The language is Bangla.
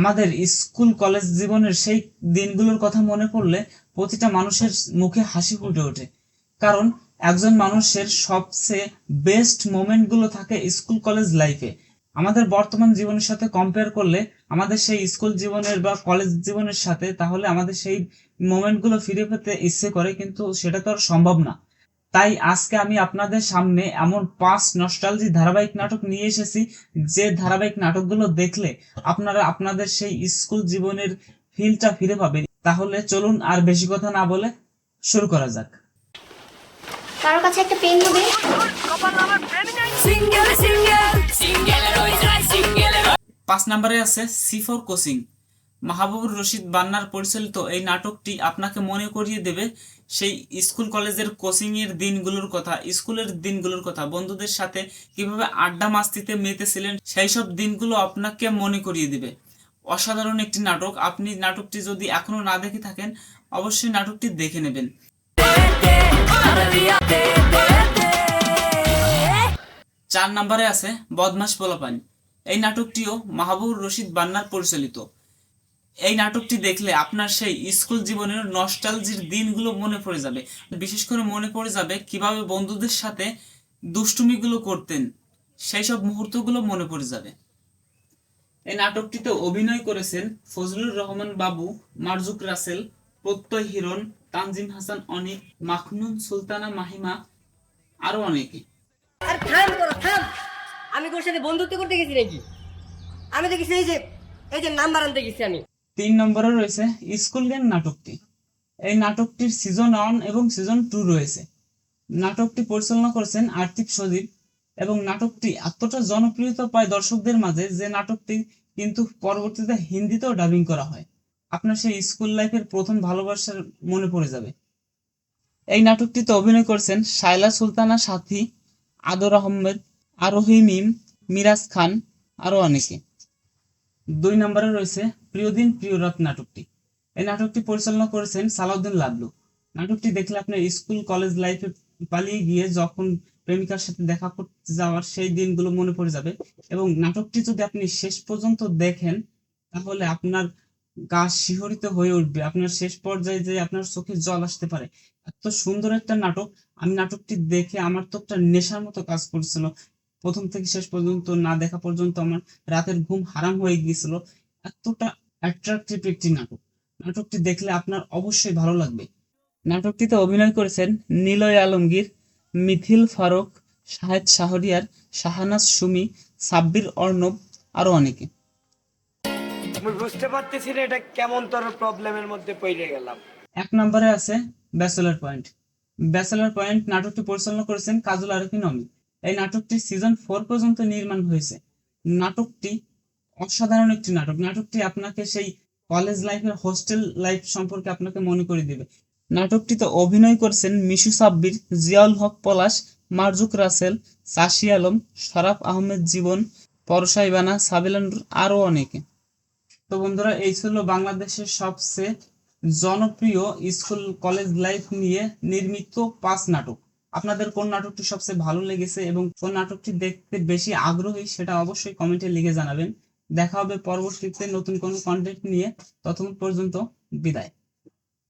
আমাদের স্কুল, কলেজ জীবনের সেই দিনগুলোর কথা মনে পড়লে প্রতিটা মানুষের মুখে হাসি ফুটে ওঠে। কারণ একজন মানুষের সবচেয়ে বেস্ট মোমেন্টগুলো থাকে স্কুল, কলেজ লাইফে আমাদের বর্তমান জীবনের সাথে কম্পেয়ার করলে আমাদের সেই স্কুল জীবনের বা কলেজ জীবনের সাথে তাহলে আমাদের সেই মোমেন্টগুলো ফিরে পেতে ইচ্ছে করে, কিন্তু সেটা তো আর সম্ভব না। তাই আজকে আমি আপনাদের সামনে এমন পাঁচ নস্টালজি ধারাবাহিক নাটক নিয়ে এসেছি যে ধারাবাহিক নাটকগুলো দেখলে আপনারা আপনাদের সেই স্কুল জীবনের ফিলটা ফিরে পাবেন তাহলে চলুন আর বেশি কথা না বলে শুরু করা যাক কারোর কাছে একটা পেন হবে সিঙ্গেল সিঙ্গেল সিঙ্গেল পাঁচ নম্বরে আছে C for coaching Mahbubur Rashid বান্নার পরিচালিত এই নাটকটি আপনাকে মনে করিয়ে দেবে সেই স্কুল কলেজের কোচিং এর দিনগুলোর কথা, স্কুলের দিনগুলোর কথা, বন্ধুদের সাথে কীভাবে আড্ডা মাস্তিতে মেতেছিলেন সেই সব দিনগুলো আপনাকে মনে করিয়ে দিবে। অসাধারণ একটি নাটক। আপনি নাটকটি যদি এখনও না দেখে থাকেন, অবশ্যই নাটকটি দেখে নেবেন। চার নম্বরে আছে বদমাস পোলাপান। এই নাটকটিও মাহবুবুর রশিদ বান্নার পরিচালিত। এই নাটকটি দেখলে আপনার সেই স্কুল জীবনের নস্টালজির দিনগুলো মনে পড়ে যাবে। বিশেষ করে মনে পড়ে যাবে কীভাবে বন্ধুদের সাথে দুষ্টুমিগুলো করতেন, সেই সব মুহূর্তগুলো মনে পড়ে যাবে। এই নাটকটিতে অভিনয় করেছেন ফজলুর রহমান বাবু, মারজুক রাসেল, প্রত্যয় হিরণ, তানজিম হাসান অনিক মাখনুন সুলতানা মাহিমা, আরও অনেকে। আমি তোর সাথে বন্ধুত্ব করতে গেছি নাকি? আমি গেছি এই যে এই যে নাম্বার আনতে গেছি আমি। তিন নম্বরে রয়েছে স্কুল গেম নাটকটি। এই নাটকটির সিজন ওয়ান এবং সিজন টু রয়েছে। নাটকটি পরিচালনা করেছেন আর্থিক সজীব এবং নাটকটি এতটা জনপ্রিয়তা পায় দর্শকদের মাঝে যে নাটকটি কিন্তু পরবর্তীতে হিন্দিতেও ডাবিং করা হয়। আপনার সেই স্কুল লাইফের প্রথম ভালোবাসার মনে পড়ে যাবে। এই নাটকটিতে অভিনয় করেছেন শায়লা সুলতানা সাথী, আদর আহমেদ, আরোহী মিম, মিরাজ খান আরও অনেকে। দুই নম্বরে রয়েছে প্রিয়দিন প্রিয়রাত নাটকটি। এই নাটকটি পরিচালনা করেছেন সালাউদ্দিন লাবলু নাটকটি দেখলে আপনার স্কুল, কলেজ লাইফে পালিয়ে গিয়ে যখন প্রেমিকার সাথে দেখা করতে যাওয়ার সেই দিনগুলো মনে পড়ে যাবে এবং নাটকটি যদি আপনি শেষ পর্যন্ত দেখেন, তাহলে আপনার গা শিহরিত হয়ে উঠবে। আপনার শেষ পর্যায়ে যে আপনার চোখে জল আসতে পারে। এত সুন্দর একটা নাটক। আমি নাটকটি দেখে আমার তো একটা নেশার মতো কাজ করছিল। প্রথম থেকে শেষ পর্যন্ত না দেখা পর্যন্ত আমার রাতের ঘুম হারাম হয়ে গিয়েছিল। এতটা অ্যাট্রাকটিভ একটি নাটক। নাটকটি দেখলে আপনার অবশ্যই ভালো লাগবে। নাটকটিতে অভিনয় করেছেন নিলয় আলমগীর মিথিল ফারুক শাহেদ শাহরিয়ার শাহানাজ সুমি সাব্বির অর্ণব আরও অনেকে। আমি বুঝতে পারতেছি না এটা কেমন তোর প্রবলেমের মধ্যে পড়ে গেলাম। এক নম্বরে আছে ব্যাচেলার পয়েন্ট। ব্যাচেলার পয়েন্ট নাটকটি পরিচালনা করেছেন কাজল আরিফিন অমি এই নাটকটি সিজন ফোর পর্যন্ত নির্মাণ হয়েছে। নাটকটি অসাধারণ একটি নাটক। নাটকটি আপনাকে সেই কলেজ লাইফের হোস্টেল লাইফ সম্পর্কে আপনাকে মনে করে দিবে। নাটকটিতে অভিনয় করছেন মিশু সাব্বির, জিয়াউল হক পলাশ, মারজুক রাসেল, সাশি আলম, শরাফ আহমেদ জীবন পরশাইবানা সাবিলান আরও অনেকে। তো বন্ধুরা, এই ছিল বাংলাদেশের সবচেয়ে জনপ্রিয় স্কুল কলেজ লাইফ নিয়ে নির্মিত পাঁচ নাটক। আপনাদের কোন নাটকটি সবচেয়ে ভালো লেগেছে এবং কোন নাটকটি দেখতে বেশি আগ্রহী সেটা অবশ্যই কমেন্টে লিখে জানাবেন। দেখা হবে পরবর্তীতে নতুন কোন কন্টেন্ট নিয়ে। ততক্ষণ পর্যন্ত বিদায়।